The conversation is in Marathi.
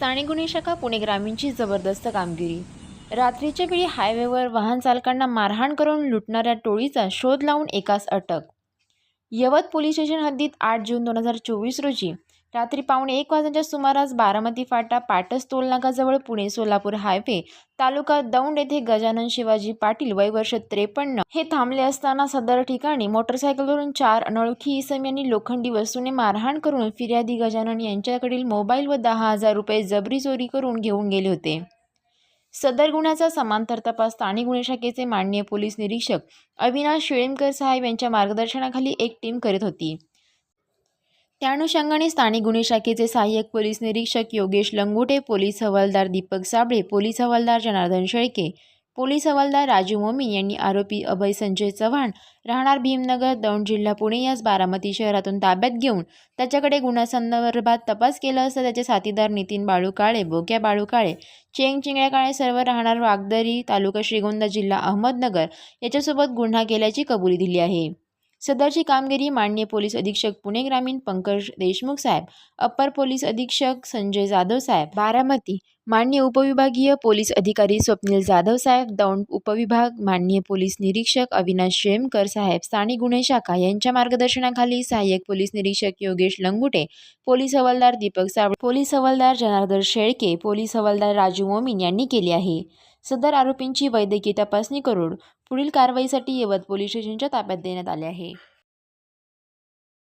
स्थानिक गुन्हे शाखा पुणे ग्रामीणची जबरदस्त कामगिरी. रात्रीच्या वेळी हायवेवर वाहन चालकांना मारहाण करून लुटणाऱ्या टोळीचा शोध लावून एकास अटक. यवत पोलीस स्टेशन हद्दीत आठ जून दोन हजार चोवीस रोजी रात्री पावणे एक वाजण्याच्या सुमारास बारामती फाटा पाटस टोलनाकाजवळ पुणे सोलापूर हायवे तालुका दौंड येथे गजानन शिवाजी पाटील वय वर्ष त्रेपन्न हे थांबले असताना सदर ठिकाणी मोटरसायकलवरून चार अनोळखी इसम यांनी लोखंडी वस्तूने मारहाण करून फिर्यादी गजानन यांच्याकडील मोबाईल व दहा हजार रुपये जबरी चोरी करून घेऊन गेले होते. सदर गुन्ह्याचा समांतर तपास स्थानिक गुन्हे शाखेचे माननीय पोलीस निरीक्षक अविनाश शिळेमकर साहेब यांच्या मार्गदर्शनाखाली एक टीम करीत होती. त्या अनुषंगाने स्थानिक गुन्हे शाखेचे सहाय्यक पोलीस निरीक्षक योगेश लंगुटे पोलीस हवालदार दीपक साबळे पोलीस हवालदार जनार्दन शेळके पोलीस हवालदार राजू मोमीन यांनी आरोपी अभय संजय चव्हाण राहणार भीमनगर दौंड जिल्हा पुणे यास बारामती शहरातून ताब्यात घेऊन त्याच्याकडे गुन्ह्यासंदर्भात तपास केला असता त्याचे साथीदार नितीन बाळू काळे बोक्या बाळू काळे चेंग चिंगळ्या काळे सर्व राहणार वागदरी तालुका श्रीगोंदा जिल्हा अहमदनगर याच्यासोबत गुन्हा केल्याची कबुली दिली आहे. सदरची कामगिरी माननीय पोलीस अधीक्षक पुणे ग्रामीण पंकज देशमुख साहेब अप्पर पोलीस अधीक्षक संजय जाधव साहेब बारामती माननीय उपविभागीय पोलीस अधिकारी स्वप्नील जाधव साहेब दौंड उपविभाग माननीय पोलीस निरीक्षक अविनाश शेमकर साहेब स्थानिक गुन्हे शाखा यांच्या मार्गदर्शनाखाली सहाय्यक पोलीस निरीक्षक योगेश लंगुटे पोलीस हवालदार दीपक साबळे पोलीस हवालदार जनार्दन शेळके पोलीस हवालदार राजू मोमीन यांनी केली आहे. सदर आरोपींची वैद्यकीय तपासणी करून पुढील कारवाईसाठी यवत पोलीस स्टेशनच्या ताब्यात देण्यात आले आहे.